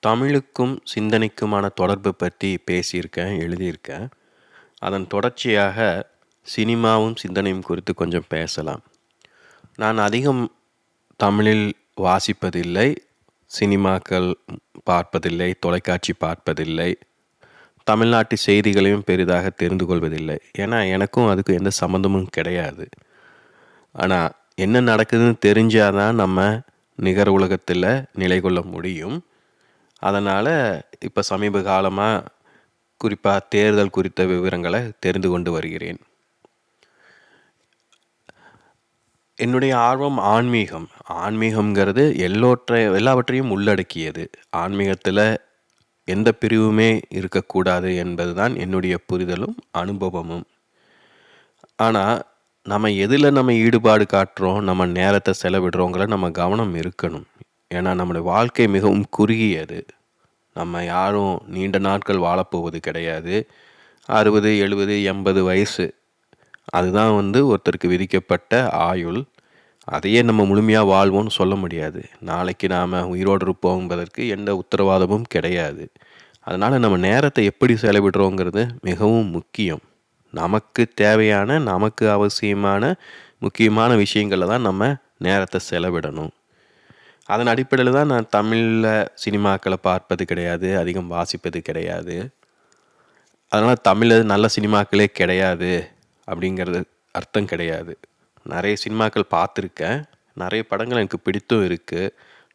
தமிழுக்கும் சிந்தனைக்குமான தொடர்பு பற்றி பேசியிருக்கேன் எழுதியிருக்கேன். அதன் தொடர்ச்சியாக சினிமாவும் சிந்தனையும் குறித்து கொஞ்சம் பேசலாம். நான் அதிகம் தமிழில் வாசிப்பதில்லை சினிமாக்கள் பார்ப்பதில்லை தொலைக்காட்சி பார்ப்பதில்லை தமிழ்நாட்டு செய்திகளையும் பெரிதாக தெரிந்து கொள்வதில்லை. ஏன்னா எனக்கும் அதுக்கு எந்த சம்மந்தமும் கிடையாது. ஆனால் என்ன நடக்குதுன்னு தெரிஞ்சால் தான் நம்ம நிகர உலகத்தில் நிலை கொள்ள முடியும். அதனால் இப்போ சமீப காலமாக குறிப்பாக தேர்தல் குறித்த விவரங்களை தெரிந்து கொண்டு வருகிறேன். என்னுடைய ஆர்வம் ஆன்மீகம். ஆன்மீகம்ங்கிறது எல்லோற்றை எல்லாவற்றையும் உள்ளடக்கியது. ஆன்மீகத்தில் எந்த பிரிவுமே இருக்கக்கூடாது என்பது தான் என்னுடைய புரிதலும் அனுபவமும். ஆனால் நம்ம எதில் நம்ம ஈடுபாடு காட்டுறோம் நம்ம நேரத்தை செலவிடுறோங்கிற நம்ம கவனம் இருக்கணும். ஏன்னா நம்முடைய வாழ்க்கை மிகவும் குறுகியது. நம்ம யாரும் நீண்ட நாட்கள் வாழப்போவது கிடையாது. அறுபது எழுபது எண்பது வயசு. அதுதான் வந்து ஒருத்தருக்கு விதிக்கப்பட்ட ஆயுள். அதையே நம்ம முழுமையாக வாழ்வோம்னு சொல்ல முடியாது. நாளைக்கு நாம் உயிரோடு இருப்போம் என்பதற்கு எந்த உத்தரவாதமும் கிடையாது. அதனால் நம்ம நேரத்தை எப்படி செலவிடுறோங்கிறது மிகவும் முக்கியம். நமக்கு தேவையான நமக்கு அவசியமான முக்கியமான விஷயங்களில் தான் நம்ம நேரத்தை செலவிடணும். அதன் அடிப்படையில் தான் நான் தமிழில் சினிமாக்களை பார்ப்பது கிடையாது அதிகம் வாசிப்பது கிடையாது. அதனால் தமிழில் நல்ல சினிமாக்களே கிடையாது அப்படிங்கிறது அர்த்தம் கிடையாது. நிறைய சினிமாக்கள் பார்த்துருக்கேன். நிறைய படங்கள் எனக்கு பிடித்தும் இருக்குது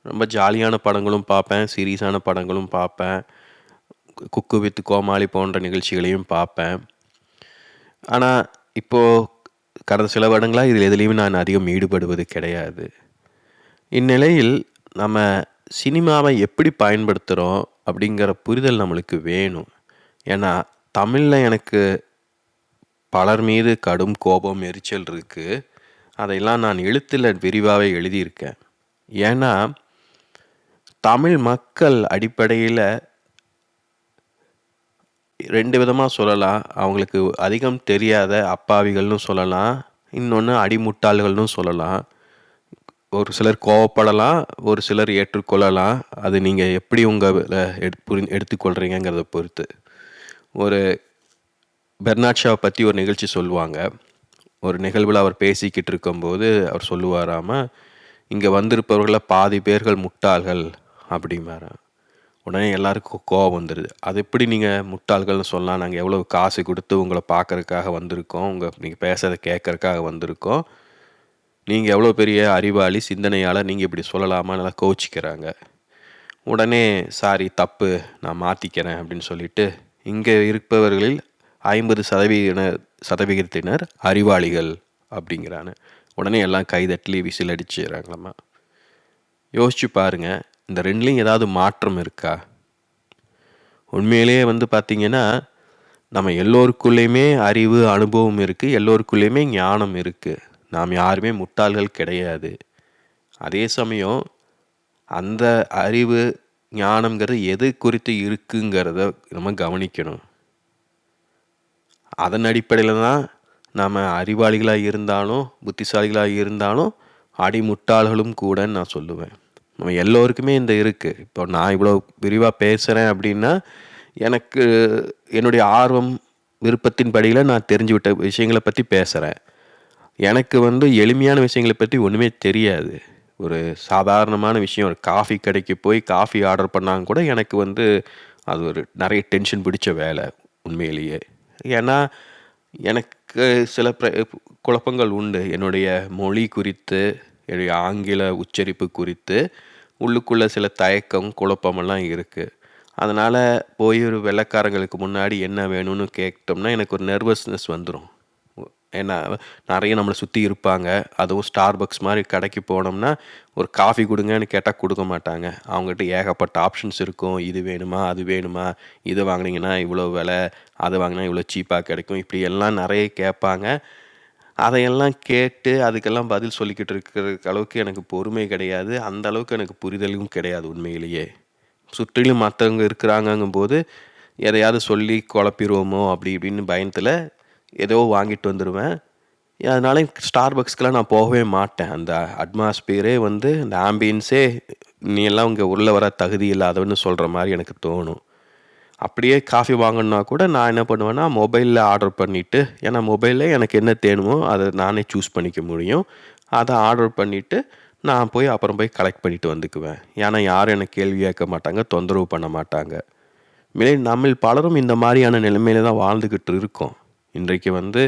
ரொம்ப ஜாலியான படங்களும் பார்ப்பேன். சீரியஸான படங்களும் பார்ப்பேன். குக்கு வித் கோமாளி போன்ற நிகழ்ச்சிகளையும் பார்ப்பேன். ஆனால் இப்போது கடந்த சில வருடங்களாக இதில் எதுலேயுமே நான் அதிகம் ஈடுபடுவது கிடையாது. இந்நிலையில் நம்ம சினிமாவை எப்படி பயன்படுத்துகிறோம் அப்படிங்கிற புரிதல் நம்மளுக்கு வேணும். ஏன்னா தமிழில் எனக்கு பலர் மீது கடும் கோபம் எரிச்சல் இருக்குது அதையெல்லாம் நான் எழுத்தில் விரிவாகவே எழுதியிருக்கேன். ஏன்னா தமிழ் மக்கள் அடிப்படையில் ரெண்டு விதமாக சொல்லலாம். அவங்களுக்கு அதிகம் தெரியாத அப்பாவிகள்னு சொல்லலாம். இன்னொன்று அடிமுட்டாள்கள்னு சொல்லலாம். ஒரு சிலர் கோவப்படலாம் ஒரு சிலர் ஏற்றுக்கொள்ளலாம். அது நீங்கள் எப்படி உங்கள் எடு புரி எடுத்துக்கொள்கிறீங்கிறத பொறுத்து. ஒரு பெர்னாட்ஷாவை பற்றி ஒரு நிகழ்ச்சி சொல்லுவாங்க. ஒரு நிகழ்வில் அவர் பேசிக்கிட்டு இருக்கும்போது அவர் சொல்லுவாராம இங்கே வந்திருப்பவர்களை பாதி பேர்கள் முட்டாள்கள் அப்படிம்பாராம் உடனே எல்லாருக்கும் கோவம் வந்துடுது அது எப்படி நீங்கள் முட்டாள்கள்னு சொல்லலாம் நாங்கள் எவ்வளோ காசு கொடுத்து உங்களை பார்க்குறதுக்காக வந்திருக்கோம் உங்கள் நீங்கள் பேசுகிறத கேட்கறதுக்காக வந்திருக்கோம். நீங்கள் எவ்வளோ பெரிய அறிவாளி சிந்தனையால் நீங்கள் இப்படி சொல்லலாமா நல்லா கோச்சிக்கிறாங்க உடனே சாரி தப்பு நான் மாற்றிக்கிறேன் அப்படின்னு சொல்லிட்டு இங்கே இருப்பவர்களில் ஐம்பது சதவீத சதவிகிதத்தினர் அறிவாளிகள் அப்படிங்கிறாங்க. உடனே எல்லாம் கைதட்டி விசில் அடிச்சுறாங்களாம்மா யோசிச்சு பாருங்கள் இந்த ரெண்டுலேயும் ஏதாவது மாற்றம் இருக்கா? உண்மையிலேயே வந்து பார்த்திங்கன்னா நம்ம எல்லோருக்குள்ளேயுமே அறிவு அனுபவம் இருக்குது எல்லோருக்குள்ளேயுமே ஞானம் இருக்குது நாம் யாருமே முட்டாள்கள் கிடையாது. அதே சமயம் அந்த அறிவு ஞானங்கிறது எது குறித்து இருக்குங்கிறத நம்ம கவனிக்கணும். அதன் அடிப்படையில் தான் நாம் அறிவாளிகளாக இருந்தாலும் புத்திசாலிகளாக இருந்தாலும் அடிமுட்டாள்களும் கூடன்னு நான் சொல்லுவேன். நம்ம எல்லோருக்குமே இந்த இருக்குது இப்போ நான் இவ்வளோ விரிவாக பேசுகிறேன் அப்படின்னா எனக்கு என்னுடைய ஆர்வம் விருப்பத்தின் படியில் நான் தெரிஞ்சு விட்ட விஷயங்களை பற்றி பேசுகிறேன் எனக்கு வந்து எளிமையான விஷயங்களை பற்றி ஒன்றுமே தெரியாது. ஒரு சாதாரணமான விஷயம் ஒரு காஃபி கடைக்கு போய் காஃபி ஆர்டர் பண்ணாங்க கூட எனக்கு வந்து அது ஒரு நிறைய டென்ஷன் பிடிச்ச வேலை உண்மையிலேயே. ஏன்னா எனக்கு சில பிர குழப்பங்கள் உண்டு. என்னுடைய மொழி குறித்து என்னுடைய ஆங்கில உச்சரிப்பு குறித்து உள்ளுக்குள்ளே சில தயக்கம் குழப்பமெல்லாம் இருக்குது அதனால் போய் ஒரு வெள்ளைக்காரங்களுக்கு முன்னாடி என்ன வேணும்னு கேட்டோம்னா எனக்கு ஒரு நர்வஸ்னஸ் வந்துடும் ஏன்னா நிறைய நம்மளை சுற்றி இருப்பாங்க. அதுவும் ஸ்டார் பக்ஸ் மாதிரி கடைக்கு போனோம்னா ஒரு காஃபி கொடுங்கன்னு கேட்டால் கொடுக்க மாட்டாங்க. அவங்ககிட்ட ஏகப்பட்ட ஆப்ஷன்ஸ் இருக்கும். இது வேணுமா அது வேணுமா? இது வாங்கினீங்கன்னா இவ்வளோ விலை அதை வாங்கினா இவ்வளோ சீப்பாக கிடைக்கும். இப்படி எல்லாம் நிறைய கேட்பாங்க. அதையெல்லாம் கேட்டு அதுக்கெல்லாம் பதில் சொல்லிக்கிட்டு இருக்கிற அளவுக்கு எனக்கு பொறுமை கிடையாது. அந்த அளவுக்கு எனக்கு புரிதலும் கிடையாது உண்மையிலேயே. சுற்றிலும் மற்றவங்க இருக்கிறாங்கங்கும்போது எதையாவது சொல்லி குழப்பிடுவோமோ அப்படி இப்படின்னு பயத்தில் ஏதோ வாங்கிட்டு வந்துடுவேன் அதனால ஸ்டார் பக்ஸ்க்கெலாம் நான் போகவே மாட்டேன். அந்த அட்மாஸ்பியரே வந்து இந்த ஆம்பியன்ஸே நீ எல்லாம் இங்கே உள்ளே வர தகுதி இல்லாதவன்னு சொல்கிற மாதிரி எனக்கு தோணும். அப்படியே காஃபி வாங்கணுன்னா கூட நான் என்ன பண்ணுவேன்னா மொபைலில் ஆர்டர் பண்ணிவிட்டு ஏன்னா மொபைலில் எனக்கு என்ன தேணுமோ அதை நானே சூஸ் பண்ணிக்க முடியும். அதை ஆர்டர் பண்ணிவிட்டு நான் போய் அப்புறம் போய் கலெக்ட் பண்ணிட்டு வந்துக்குவேன். ஏன்னா யாரும் எனக்கு கேள்வி கேட்க மாட்டாங்க தொந்தரவு பண்ண மாட்டாங்க. மேலே நம்ம பலரும் இந்த மாதிரியான நிலைமையில தான் வாழ்ந்துக்கிட்டு இருக்கோம். இன்றைக்கு வந்து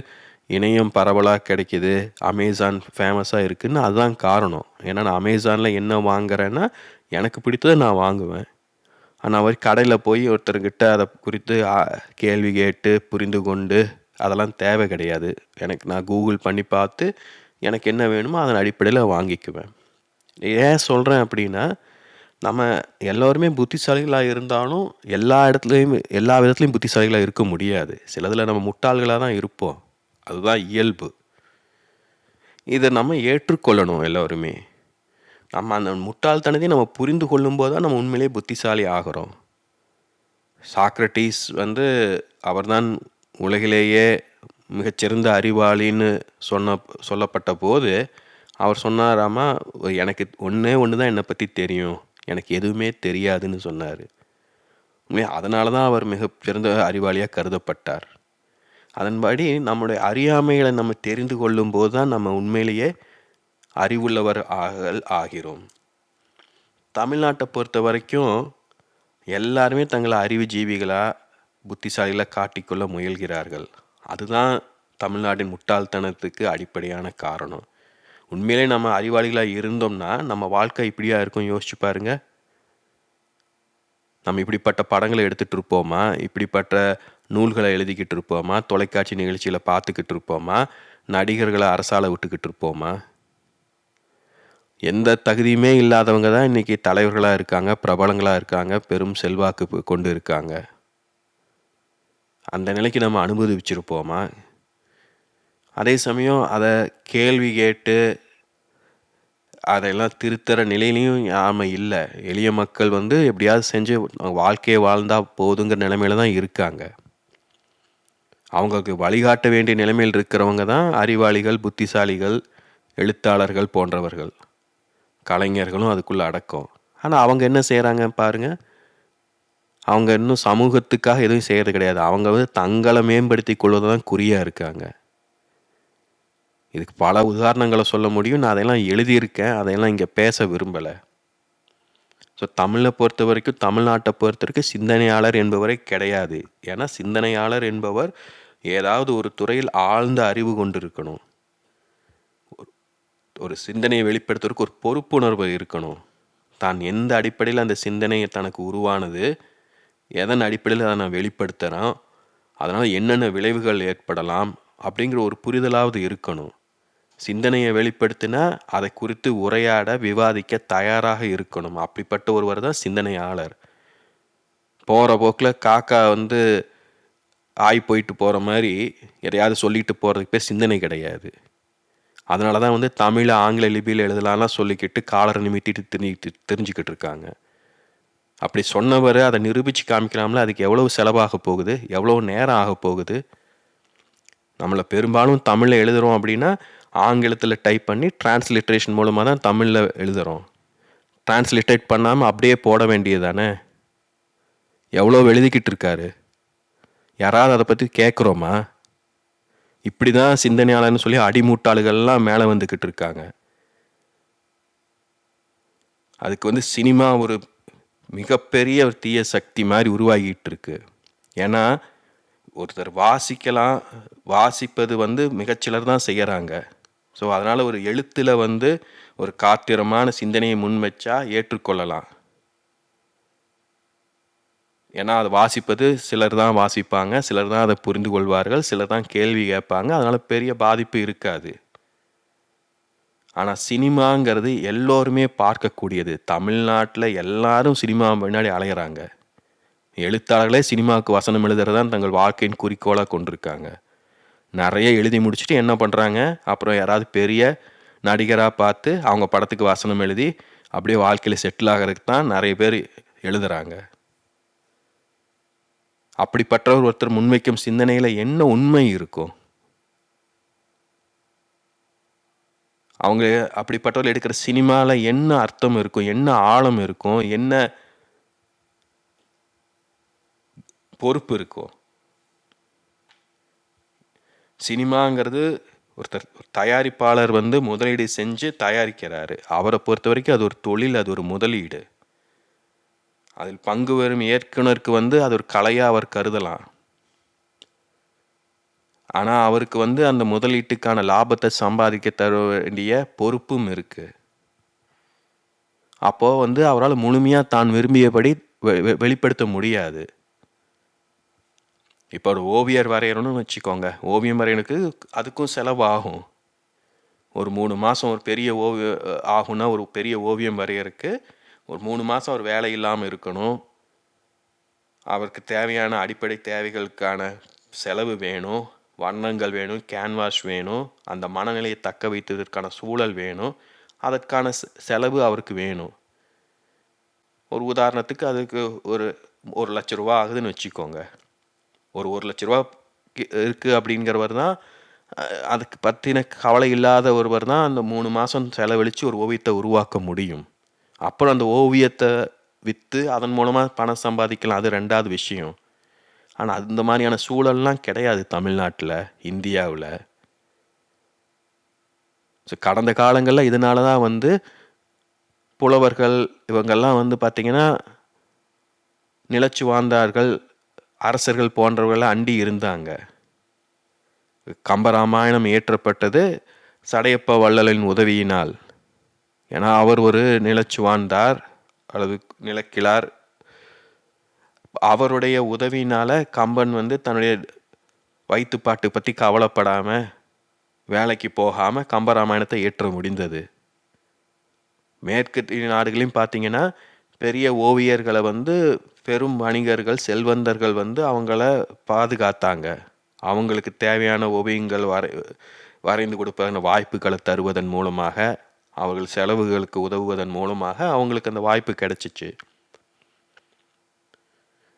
இணையம் பரவலாக கிடைக்கிது அமேசான் ஃபேமஸாக இருக்குதுன்னு அதுதான் காரணம். ஏன்னா நான் அமேசானில் என்ன வாங்குறேன்னா எனக்கு பிடித்ததை நான் வாங்குவேன். ஆனால் அவர் கடையில் போய் ஒருத்தர்கிட்ட அதை குறித்து கேள்வி கேட்டு புரிந்து கொண்டு அதெல்லாம் தேவை கிடையாது. எனக்கு நான் கூகுள் பண்ணி பார்த்து எனக்கு என்ன வேணுமோ அதன் அடிப்படையில் வாங்கிக்குவேன். ஏன் சொல்கிறேன் அப்படின்னா நம்ம எல்லோருமே புத்திசாலிகளாக இருந்தாலும் எல்லா இடத்துலையும் எல்லா விதத்துலையும் புத்திசாலிகளாக இருக்க முடியாது. சிலதில் நம்ம முட்டாள்களாக தான் இருப்போம். அதுதான் இயல்பு. இதை நம்ம ஏற்றுக்கொள்ளணும் எல்லோருமே. நம்ம அந்த முட்டாள்தனத்தையும் நம்ம புரிந்து கொள்ளும்போது தான் நம்ம உண்மையிலேயே புத்திசாலி ஆகிறோம். சாக்ரட்டிஸ் வந்து அவர்தான் உலகிலேயே மிகச்சிறந்த அறிவாளின்னு சொன்ன சொல்லப்பட்ட போது அவர் சொன்னாராமா எனக்கு ஒன்றே ஒன்று தான் என்னை பற்றி தெரியும். எனக்கு எதுவுமே தெரியாதுன்னு சொன்னார். உண்மையாக அதனால தான் அவர் மிகச்சிறந்த அறிவாளியாக கருதப்பட்டார். அதன்படி நம்முடைய அறியாமைகளை நம்ம தெரிந்து கொள்ளும் போது தான் நம்ம உண்மையிலேயே அறிவுள்ளவர் ஆகல் ஆகிறோம். தமிழ்நாட்டை பொறுத்த வரைக்கும் எல்லாருமே தங்களை அறிவு ஜீவிகளாக புத்திசாலிகளாக காட்டிக்கொள்ள முயல்கிறார்கள். அதுதான் தமிழ்நாட்டின் முட்டாள்தனத்துக்கு அடிப்படையான காரணம். உண்மையிலே நம்ம அறிவாளிகளாக இருந்தோம்னா நம்ம வாழ்க்கை இப்படியா இருக்கும் யோசிச்சு பாருங்க. நம்ம இப்படிப்பட்ட படங்களை எடுத்துகிட்டு இருப்போமா? இப்படிப்பட்ட நூல்களை எழுதிக்கிட்டு இருப்போமா? தொலைக்காட்சி நிகழ்ச்சியில் பார்த்துக்கிட்டு இருப்போமா? நடிகர்களை அரசால விட்டுக்கிட்டு இருப்போமா? எந்த தகுதியுமே இல்லாதவங்க தான் இன்றைக்கி தலைவர்களாக இருக்காங்க பிரபலங்களாக இருக்காங்க பெரும் செல்வாக்கு கொண்டு இருக்காங்க. அந்த நிலைக்கு நம்ம அனுபவிச்சிருப்போமா? அதே சமயம் அதை கேள்வி கேட்டு அதையெல்லாம் திருத்துற நிலையிலையும் நாம் இல்லை. எளிய மக்கள் வந்து எப்படியாவது செஞ்சு வாழ்க்கையை வாழ்ந்தால் போதுங்கிற நிலைமையில தான் இருக்காங்க. அவங்களுக்கு வழிகாட்ட வேண்டிய நிலைமையில் இருக்கிறவங்க தான் அறிவாளிகள் புத்திசாலிகள் எழுத்தாளர்கள் போன்றவர்கள். கலைஞர்களும் அதுக்குள்ளே அடக்கம். ஆனால் அவங்க என்ன செய்கிறாங்க பாருங்கள் அவங்க இன்னும் சமூகத்துக்காக எதுவும் செய்கிறது கிடையாது. அவங்க வந்து தங்களை மேம்படுத்தி கொள்வது தான் குறியாக இருக்காங்க. இதுக்கு பல உதாரணங்களை சொல்ல முடியும். நான் அதையெல்லாம் எழுதியிருக்கேன். அதையெல்லாம் இங்கே பேச விரும்பலை. ஸோ தமிழை பொறுத்த வரைக்கும் தமிழ்நாட்டை பொறுத்த வரைக்கும் சிந்தனையாளர் என்பவரே கிடையாது. ஏன்னா சிந்தனையாளர் என்பவர் ஏதாவது ஒரு துறையில் ஆழ்ந்த அறிவு கொண்டு இருக்கணும் ஒரு சிந்தனையை வெளிப்படுத்துவதற்கு ஒரு பொறுப்புணர்வு இருக்கணும். தான் எந்த அடிப்படையில் அந்த சிந்தனையை தனக்கு உருவானது எதன் அடிப்படையில் அதை நான் வெளிப்படுத்துகிறேன் அதனால் என்னென்ன விளைவுகள் ஏற்படலாம் அப்படிங்கிற ஒரு புரிதலாவது இருக்கணும். சிந்தனையை வெளிப்படுத்தினா அதை குறித்து உரையாட விவாதிக்க தயாராக இருக்கணும். அப்படிப்பட்ட ஒருவர் தான் சிந்தனையாளர். போகிற போக்கில் காக்கா வந்து ஆய் போயிட்டு போகிற மாதிரி எதையாவது சொல்லிட்டு போகிறதுக்கு பேர் சிந்தனை கிடையாது. அதனால தான் வந்து தமிழ் ஆங்கில லிபியில் எழுதலாம்லாம் சொல்லிக்கிட்டு காலரை நிமித்திட்டு தெரிஞ்சுக்கிட்டு தெரிஞ்சுக்கிட்டு இருக்காங்க. அப்படி சொன்னவர் அதை நிரூபித்து காமிக்கலாம்ல அதுக்கு எவ்வளோ செலவாக போகுது எவ்வளோ நேரம் ஆக போகுது. நம்மளை பெரும்பாலும் தமிழில் எழுதுகிறோம் அப்படின்னா ஆங்கிலத்தில் டைப் பண்ணி டிரான்ஸ்லிட்ரேஷன் மூலமாக தான் தமிழில் எழுதுகிறோம் டிரான்ஸ்லிட்டேட் பண்ணாமல் அப்படியே போட வேண்டியது தானே எவ்வளோ எழுதிக்கிட்டு இருக்காரு? யாராவது அதை பற்றி கேட்குறோமா இப்படி தான் சிந்தனையாளர்னு சொல்லி அடிமூட்டாளுகள்லாம் மேலே வந்துக்கிட்டு இருக்காங்க. அதுக்கு வந்து சினிமா ஒரு மிகப்பெரிய ஒரு தீய சக்தி மாதிரி உருவாகிட்டு இருக்கு. ஏன்னா ஒருத்தர் வாசிக்கலாம் வாசிப்பது வந்து மிகச்சிலர் தான் செய்கிறாங்க ஸோ அதனால் ஒரு எழுத்தில் வந்து ஒரு காத்திரமான சிந்தனையை முன்வச்சா ஏற்றுக்கொள்ளலாம். ஏன்னா அதை வாசிப்பது சிலர் தான் வாசிப்பாங்க சிலர் தான் அதை புரிந்து கொள்வார்கள் சிலர் தான் கேள்வி கேட்பாங்க அதனால் பெரிய பாதிப்பு இருக்காது. ஆனால் சினிமாங்கிறது எல்லோருமே பார்க்கக்கூடியது. தமிழ்நாட்டில் எல்லாரும் சினிமா முன்னாடி அலையிறாங்க. எழுத்தாளர்களே சினிமாவுக்கு வசனம் எழுதுறதான் தங்கள் வாழ்க்கையின் குறிக்கோளாக கொண்டிருக்காங்க. நிறைய எழுதி முடிச்சுட்டு என்ன பண்ணுறாங்க அப்புறம் யாராவது பெரிய நடிகராக பார்த்து அவங்க படத்துக்கு வசனம் எழுதி அப்படியே வாழ்க்கையில் செட்டில் ஆகிறதுக்கு தான் நிறைய பேர் எழுதுகிறாங்க அப்படிப்பட்டவர் ஒருத்தர் முன்வைக்கும் சிந்தனையில் என்ன உண்மை இருக்கும் அவங்க அப்படிப்பட்டவர்கள் எடுக்கிற சினிமாவில் என்ன அர்த்தம் இருக்கும் என்ன ஆழம் இருக்கும் என்ன பொறுப்பு இருக்கும் சினிமாங்கிறது ஒருத்தர் ஒரு தயாரிப்பாளர் வந்து முதலீடு செஞ்சு தயாரிக்கிறாரு. அவரை பொறுத்த வரைக்கும் அது ஒரு தொழில் அது ஒரு முதலீடு. அதில் பங்கு வரும் இயக்குனருக்கு வந்து அது ஒரு கலையாக அவர் கருதலாம். ஆனால் அவருக்கு வந்து அந்த முதலீட்டுக்கான லாபத்தை சம்பாதிக்க தர வேண்டிய பொறுப்பும் இருக்குது அப்போது வந்து அவரால் முழுமையாக தான் விரும்பியபடி வெ- வெ- வெளிப்படுத்த முடியாது. இப்போ ஒரு ஓவியர் வரையணும்னு வச்சுக்கோங்க. ஓவியம் வரையணுக்கு அதுக்கும் செலவாகும். ஒரு மூணு மாதம் ஒரு பெரிய ஓவிய ஆகும்னா ஒரு பெரிய ஓவியம் வரையறதுக்கு ஒரு மூணு மாதம் அவர் வேலை இல்லாமல் இருக்கணும். அவருக்கு தேவையான அடிப்படை தேவைகளுக்கான செலவு வேணும். வண்ணங்கள் வேணும் கேன்வாஸ் வேணும். அந்த மனநிலையை தக்க வைத்ததற்கான சூழல் வேணும். அதற்கான செலவு அவருக்கு வேணும். ஒரு உதாரணத்துக்கு அதுக்கு ஒரு ஒரு லட்ச ரூபா ஆகுதுன்னு வச்சுக்கோங்க. ஒரு ஒரு லட்ச ரூபா கி- இருக்கு அப்படிங்கிறவர் தான் அதுக்கு பற்றின கவலை இல்லாத ஒருவர் தான் அந்த மூணு மாதம் செலவழித்து ஒரு ஓவியத்தை உருவாக்க முடியும். அப்புறம் அந்த ஓவியத்தை விற்று அதன் மூலமாக பணம் சம்பாதிக்கலாம். அது ரெண்டாவது விஷயம். ஆனால் அந்த மாதிரியான சூழல்லாம் கிடையாது தமிழ்நாட்டில் இந்தியாவில். ஸோ கடந்த காலங்களில் இதனால தான் வந்து புலவர்கள் இவங்கெல்லாம் வந்து பார்த்திங்கன்னா நிலச்சி வாழ்ந்தார்கள் அரசர்கள் போன்றவர்கள் அண்டி இருந்தாங்க. கம்பராமாயணம் இயற்றப்பட்டது சடையப்ப வள்ளலின் உதவியினால். ஏன்னா அவர் ஒரு நிலச்சுவான்தார் அல்லது நிலக்கிழார். அவருடைய உதவியினால் கம்பன் வந்து தன்னுடைய வயிற்றுப்பாட்டு பற்றி கவலைப்படாமல் வேலைக்கு போகாமல் கம்பராமாயணத்தை ஏற்ற முடிந்தது. மேற்கு நாடுகளையும் பார்த்தீங்கன்னா பெரிய ஓவியர்களை வந்து பெரும் வணிகர்கள் செல்வந்தர்கள் வந்து அவங்கள பாதுகாத்தாங்க. அவங்களுக்கு தேவையான ஓவியங்கள் வரை வரைந்து கொடுப்பதன் வாய்ப்புகளை தருவதன் மூலமாக அவர்கள் செலவுகளுக்கு உதவுவதன் மூலமாக அவங்களுக்கு அந்த வாய்ப்பு கிடைச்சிச்சு.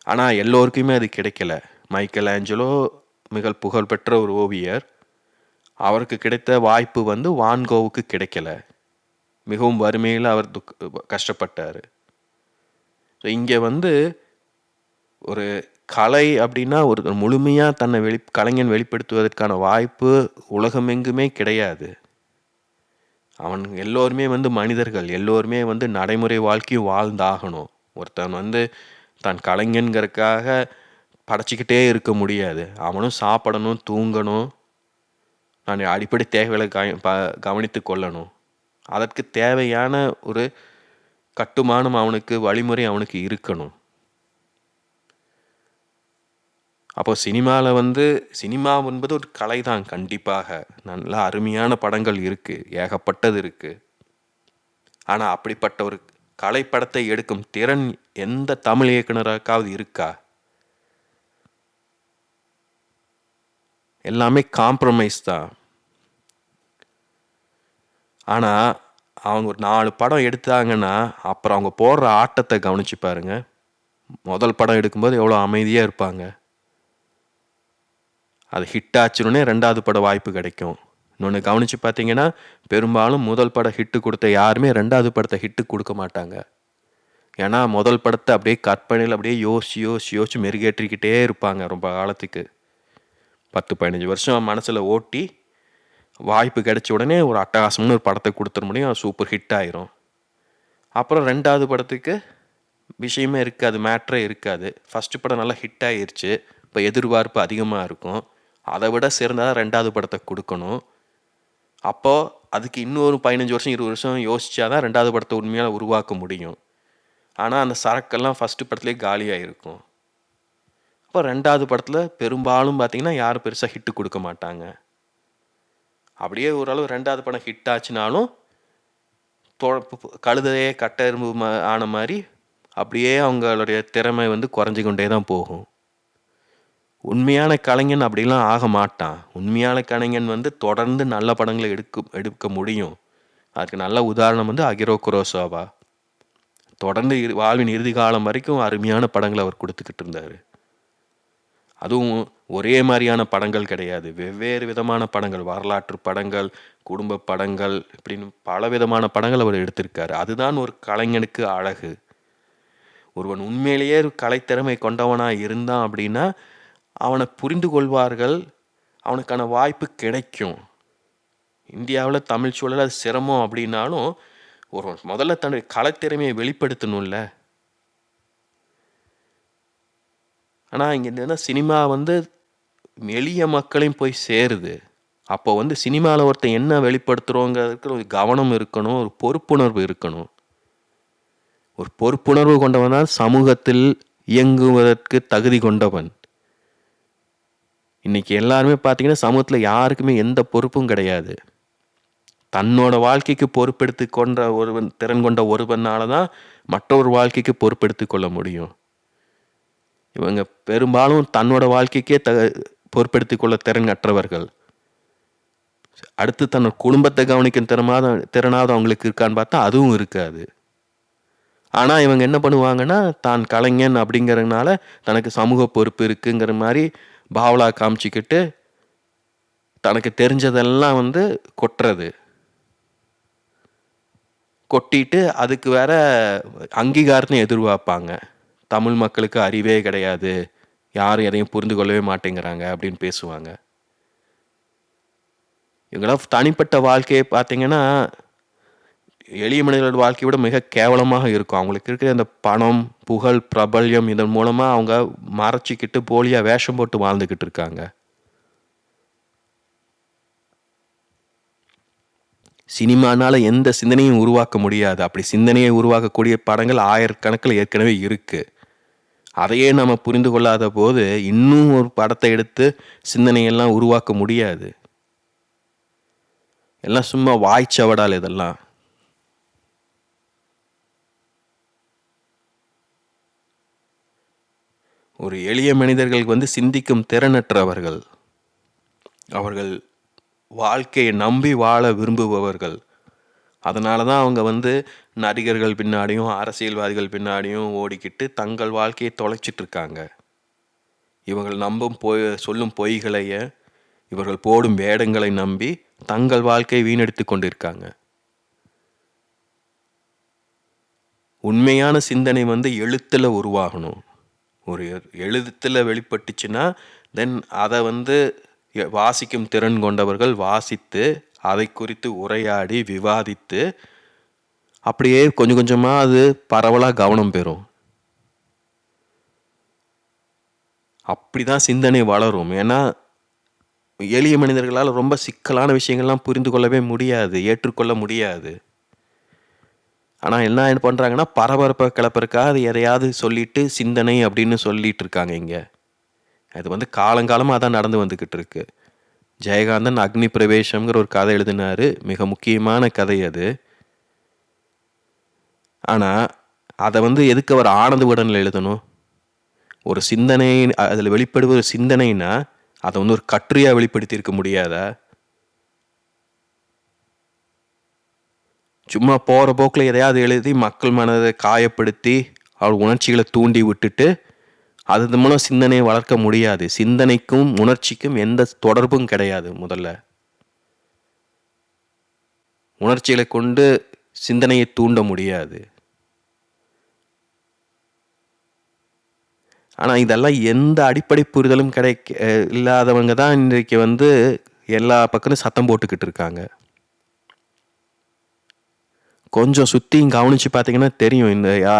ஆனால் எல்லோருக்குமே அது கிடைக்கல. மைக்கேல் ஆஞ்சலோ மிக புகழ்பெற்ற ஒரு ஓவியர். அவருக்கு கிடைத்த வாய்ப்பு வந்து வான்கோவுக்கு கிடைக்கல. மிகவும் வறுமையில் அவர் துக் கஷ்டப்பட்டார். இங்கே வந்து ஒரு கலை அப்படின்னா ஒரு முழுமையாக தன்னை வெளி கலைஞன் வெளிப்படுத்துவதற்கான வாய்ப்பு உலகமெங்குமே கிடையாது. அவன் எல்லோருமே வந்து மனிதர்கள் எல்லோருமே வந்து நடைமுறை வாழ்க்கையும் வாழ்ந்தாகணும். ஒருத்தன் வந்து தான் கலைஞன்கிறதுக்காக படைச்சிக்கிட்டே இருக்க முடியாது. அவனும் சாப்பிடணும் தூங்கணும். நான் அடிப்படை தேவைகளை ப கவனித்து கொள்ளணும். அதற்கு தேவையான ஒரு கட்டுமானம் அவனுக்கு வழிமுறை அவனுக்கு இருக்கணும். அப்போ சினிமாவில் வந்து சினிமா என்பது ஒரு கலை தான் கண்டிப்பாக. நல்ல அருமையான படங்கள் இருக்குது ஏகப்பட்டது இருக்குது ஆனால் அப்படிப்பட்ட ஒரு கலைப்படத்தை எடுக்கும் திறன் எந்த தமிழ் இயக்குனருக்காவது இருக்கா? எல்லாமே காம்ப்ரமைஸ் தான். ஆனால் அவங்க ஒரு நாலு படம் எடுத்தாங்கன்னா அப்புறம் அவங்க போடுற ஆட்டத்தை கவனிச்சு பாருங்க. முதல் படம் எடுக்கும்போது எவ்வளோ அமைதியாக இருப்பாங்க. அது ஹிட் ஆச்சுன்னே ரெண்டாவது பட வாய்ப்பு கிடைக்கும். இன்னொன்று கவனித்து பார்த்தீங்கன்னா பெரும்பாலும் முதல் படம் ஹிட்டு கொடுத்த யாருமே ரெண்டாவது படத்தை ஹிட்டு கொடுக்க மாட்டாங்க. ஏன்னா முதல் படத்தை அப்படியே கற்பனையில் அப்படியே யோசிச்சு யோசிச்சு யோசிச்சு மெருகேற்றிக்கிட்டே இருப்பாங்க ரொம்ப காலத்துக்கு. பத்து பதினஞ்சு வருஷம் மனசில் ஓட்டி வாய்ப்பு கிடைச்ச உடனே ஒரு அட்டகாசம்னு ஒரு படத்தை கொடுத்துட முடியும். அது சூப்பர் ஹிட் ஆயிரும். அப்புறம் ரெண்டாவது படத்துக்கு விஷயமே இருக்காது மேட்ரே இருக்காது. ஃபஸ்ட்டு படம் நல்லா ஹிட் ஆகிருச்சு இப்போ எதிர்பார்ப்பு அதிகமாக இருக்கும். அதை விட சிறந்ததாக ரெண்டாவது படத்தை கொடுக்கணும். அப்போது அதுக்கு இன்னொரு பதினஞ்சு வருஷம் இருபது வருஷம் யோசிச்சாதான் ரெண்டாவது படத்தை உண்மையாக உருவாக்க முடியும். ஆனால் அந்த சரக்கெல்லாம் ஃபஸ்ட்டு படத்துலேயே காலியாக இருக்கும் அப்போ ரெண்டாவது படத்தில் பெரும்பாலும் பார்த்தீங்கன்னா யாரும் பெருசாக ஹிட்டு கொடுக்க மாட்டாங்க. அப்படியே ஓரளவு ரெண்டாவது படம் ஹிட் ஆச்சுனாலும் கழுதையே கட்ட எறும்பு ஆன மாதிரி அப்படியே அவங்களுடைய திறமை வந்து குறைஞ்சு கொண்டே தான் போகும். உண்மையான கலைஞன் அப்படிலாம் ஆக மாட்டான். உண்மையான கலைஞன் வந்து தொடர்ந்து நல்ல படங்களை எடுக்க எடுக்க முடியும். அதுக்கு நல்ல உதாரணம் வந்து அகிரோ குரோசோவா. தொடர்ந்து வாழ்வின் இறுதி காலம் வரைக்கும் அருமையான படங்களை அவர் கொடுத்துக்கிட்டு இருந்தார். அதுவும் ஒரே மாதிரியான படங்கள் கிடையாது. வெவ்வேறு விதமான படங்கள் வரலாற்று படங்கள் குடும்ப படங்கள் இப்படின்னு பல விதமான படங்கள் அவர் எடுத்திருக்காரு. அதுதான் ஒரு கலைஞனுக்கு அழகு. ஒருவன் உண்மையிலேயே கலைத்திறமை கொண்டவனாக இருந்தான் அப்படின்னா அவனை புரிந்து கொள்வார்கள். அவனுக்கான வாய்ப்பு கிடைக்கும். இந்தியாவில் தமிழ் சூழல் அது சிரமம் அப்படின்னாலும் ஒரு முதல்ல தன்னுடைய கலைத்திறமையை வெளிப்படுத்தணும்ல. ஆனால் இங்கே என்னென்னா சினிமா வந்து எளிய மக்களையும் போய் சேருது. அப்போ வந்து சினிமாவில் ஒருத்தன் என்ன வெளிப்படுத்துகிறோங்கிறதுக்கு ஒரு கவனம் இருக்கணும் ஒரு பொறுப்புணர்வு இருக்கணும். ஒரு பொறுப்புணர்வு கொண்டவன் தான் சமூகத்தில் இயங்குவதற்கு தகுதி கொண்டவன். இன்றைக்கி எல்லாருமே பார்த்தீங்கன்னா சமூகத்தில் யாருக்குமே எந்த பொறுப்பும் கிடையாது. தன்னோட வாழ்க்கைக்கு பொறுப்பெடுத்து கொண்ட ஒருவன் திறன் கொண்ட ஒருவனால தான் மற்றொரு வாழ்க்கைக்கு பொறுப்பெடுத்து கொள்ள முடியும். இவங்க பெரும்பாலும் தன்னோட வாழ்க்கைக்கே த பொறுப்படுத்தி கொள்ள திறன் அற்றவர்கள் அடுத்து தன்னோட குடும்பத்தை கவனிக்கும் திறமாத திறனாவது அவங்களுக்கு இருக்கான்னு பார்த்தா அதுவும் இருக்காது. ஆனால் இவங்க என்ன பண்ணுவாங்கன்னா தான் கலைஞன் அப்படிங்கிறதுனால தனக்கு சமூக பொறுப்பு இருக்குங்கிற மாதிரி பாவலா காமிச்சிக்கிட்டு தனக்கு தெரிஞ்சதெல்லாம் வந்து கொட்டுறது. கொட்டிட்டு அதுக்கு வேற அங்கீகாரத்தையும் எதிர்பார்ப்பாங்க. தமிழ் மக்களுக்கு அறிவே கிடையாது. யாரும் எதையும் புரிந்து கொள்ளவே மாட்டேங்கிறாங்க அப்படின்னு பேசுவாங்க. இவங்களாம் தனிப்பட்ட வாழ்க்கையை பார்த்தீங்கன்னா எளிய மனிதர்களோட வாழ்க்கையை விட மிக கேவலமாக இருக்கும். அவங்களுக்கு இருக்கிற அந்த பணம் புகழ் பிரபல்யம் இதன் மூலமாக அவங்க மறைச்சிக்கிட்டு போலியாக வேஷம் போட்டு வாழ்ந்துக்கிட்டு இருக்காங்க. சினிமானால எந்த சிந்தனையும் உருவாக்க முடியாது. அப்படி சிந்தனையை உருவாக்கக்கூடிய படங்கள் ஆயிரக்கணக்கில் ஏற்கனவே இருக்குது அதையே நம்ம புரிந்து கொள்ளாத போது இன்னும் ஒரு படத்தை எடுத்து சிந்தனையெல்லாம் உருவாக்க முடியாது. எல்லாம் சும்மா வாய்ச்சவடால் இதெல்லாம். ஒரு எளிய மனிதர்களுக்கு வந்து சிந்திக்கும் திறனற்றவர்கள். அவர்கள் வாழ்க்கையை நம்பி வாழ விரும்புபவர்கள். அதனால தான் அவங்க வந்து நடிகர்கள் பின்னாடியும் அரசியல்வாதிகள் பின்னாடியும் ஓடிக்கிட்டு தங்கள் வாழ்க்கையை தொலைச்சிட்ருக்காங்க. இவர்கள் நம்பும் பொய் சொல்லும் பொய்களைய இவர்கள் போடும் வேடங்களை நம்பி தங்கள் வாழ்க்கையை வீணெடுத்து கொண்டிருக்காங்க. உண்மையான சிந்தனை வந்து எழுத்தில் உருவாகணும். ஒரு எழுத்தில் வெளிப்பட்டுச்சுன்னா தென் அதை வந்து வாசிக்கும் திறன் கொண்டவர்கள் வாசித்து அதை குறித்து உரையாடி விவாதித்து அப்படியே கொஞ்சம் கொஞ்சமாக அது பரவலாக கவனம் பெறும். அப்படி தான் சிந்தனை வளரும். ஏன்னா எளிய மனிதர்களால் ரொம்ப சிக்கலான விஷயங்கள்லாம் புரிந்து கொள்ளவே முடியாது ஏற்றுக்கொள்ள முடியாது. ஆனால் என்ன பண்ணுறாங்கன்னா பரபரப்பை கிளப்பறக்காக அது எதையாவது சொல்லிட்டு சிந்தனை அப்படின்னு சொல்லிட்டு இருக்காங்க இங்கே. அது வந்து காலங்காலமாக அதான் நடந்து வந்துக்கிட்டு இருக்கு. ஜெயகாந்தன் அக்னி பிரவேசம்ங்கிற ஒரு கதை எழுதினார். மிக முக்கியமான கதை அது. ஆனால் அதை வந்து எதுக்கு அவர் ஆனந்த உடனில் எழுதணும்? ஒரு சிந்தனை அதில் வெளிப்படுவது சிந்தனைனா அதை வந்து ஒரு கட்டுரையாக வெளிப்படுத்தியிருக்க முடியாதா? சும்மா போகிற போக்கில் எதையாவது எழுதி மக்கள் மனதை காயப்படுத்தி அவர் உணர்ச்சிகளை தூண்டி விட்டுட்டு அது மூலம் சிந்தனையை வளர்க்க முடியாது. சிந்தனைக்கும் உணர்ச்சிக்கும் எந்த தொடர்பும் கிடையாது முதல்ல. உணர்ச்சிகளை கொண்டு சிந்தனையை தூண்ட முடியாது. ஆனால் இதெல்லாம் எந்த அடிப்படை புரிதலும் கிடைக்க இல்லாதவங்க தான் இன்றைக்கு வந்து எல்லா பக்கமும் சத்தம் போட்டுக்கிட்டு இருக்காங்க. கொஞ்சம் சுற்றியும் கவனித்து பார்த்தீங்கன்னா தெரியும் இந்த யா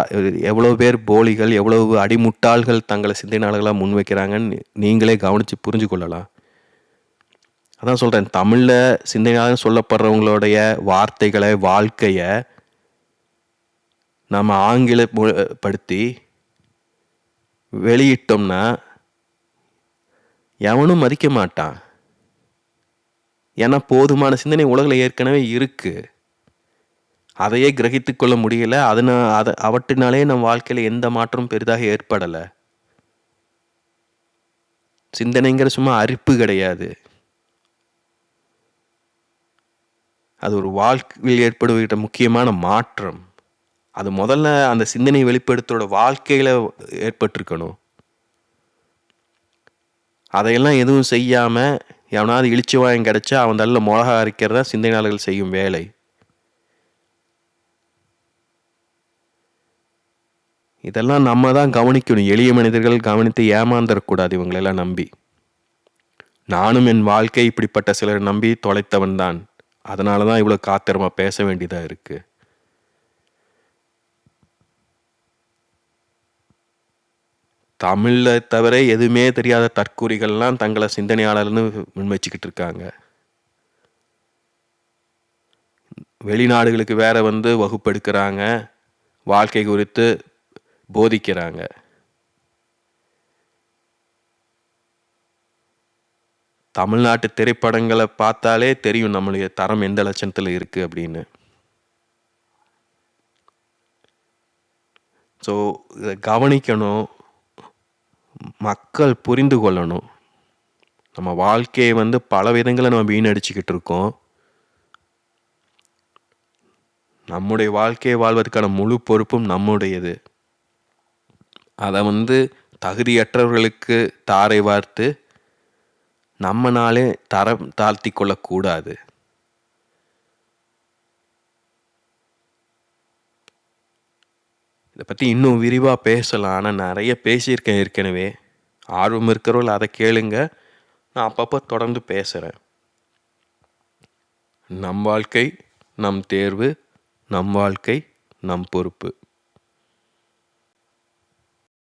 எவ்வளோ பேர் போலிகள் எவ்வளோ அடிமுட்டாள்கள் தங்களை சிந்தனையாளர்களாக முன்வைக்கிறாங்கன்னு நீங்களே கவனித்து புரிஞ்சு கொள்ளலாம். அதான் சொல்கிறேன் தமிழில் சிந்தனையாக சொல்லப்படுறவங்களுடைய வார்த்தைகளை வாழ்க்கையை நம்ம ஆங்கிலப்படுத்தி வெளியிட்டோம்னா எவனும் மதிக்க மாட்டான். ஏன்னா போதுமான சிந்தனை உலகில் ஏற்கனவே இருக்குது அதையே கிரகித்து கொள்ள முடியல. அதனா அதை அவற்றினாலே நம் வாழ்க்கையில் எந்த மாற்றமும் பெரிதாக ஏற்படலை. சிந்தனைங்கிற சும்மா அரிப்பு கிடையாது. அது ஒரு வாழ்க்கையில் ஏற்படுகிற முக்கியமான மாற்றம். அது முதல்ல அந்த சிந்தனை வெளிப்படுத்தோட வாழ்க்கையில் ஏற்பட்டிருக்கணும். அதையெல்லாம் எதுவும் செய்யாமல் எவனாவது இழிச்சு வாயம் கிடச்சா அவன் தள்ள மிளகா அரைக்கிறதா சிந்தனையாளர்கள் செய்யும் வேலை. இதெல்லாம் நம்ம தான் கவனிக்கணும். எளிய மனிதர்கள் கவனித்து ஏமாந்துடக்கூடாது இவங்களெல்லாம் நம்பி. நானும் என் வாழ்க்கை இப்படிப்பட்ட சிலர் நம்பி தொலைத்தவன் தான் அதனால தான் இவ்வளோ காத்திரமாக பேச வேண்டியதாக இருக்குது தமிழை தவிர எதுவுமே தெரியாத தற்கூறிகள்லாம் தங்களை சிந்தனையாளர்னு முன்வச்சுக்கிட்டு இருக்காங்க வெளிநாடுகளுக்கு வேற வந்து வகுப்பெடுக்கிறாங்க. வாழ்க்கை குறித்து போதிக்கிறாங்க. தமிழ்நாட்டு திரைப்படங்களை பார்த்தாலே தெரியும் நம்மளுடைய தரம் எந்த லட்சணத்தில் இருக்குது அப்படின்னு. ஸோ இதை கவனிக்கணும். மக்கள் புரிந்து கொள்ளணும். நம்ம வாழ்க்கையை வந்து பல விதங்களை நம்ம வீணடிச்சுக்கிட்டு இருக்கோம். நம்முடைய வாழ்க்கையை வாழ்வதற்கான முழு பொறுப்பும் நம்முடையது. அதை வந்து தகுதியற்றவர்களுக்கு தாரை வார்த்து நம்மனாலே தரம் தாழ்த்தி கொள்ளக்கூடாது. இதை பற்றி இன்னும் விரிவாக பேசலாம். ஆனால் நிறைய பேசியிருக்கேன் ஏற்கனவே. ஆர்வம் இருக்கிறவர்கள் அதை கேளுங்க. நான் அப்பப்போ தொடர்ந்து பேசுகிறேன் நம் வாழ்க்கை நம் தேர்வு நம் வாழ்க்கை நம் பொறுப்பு.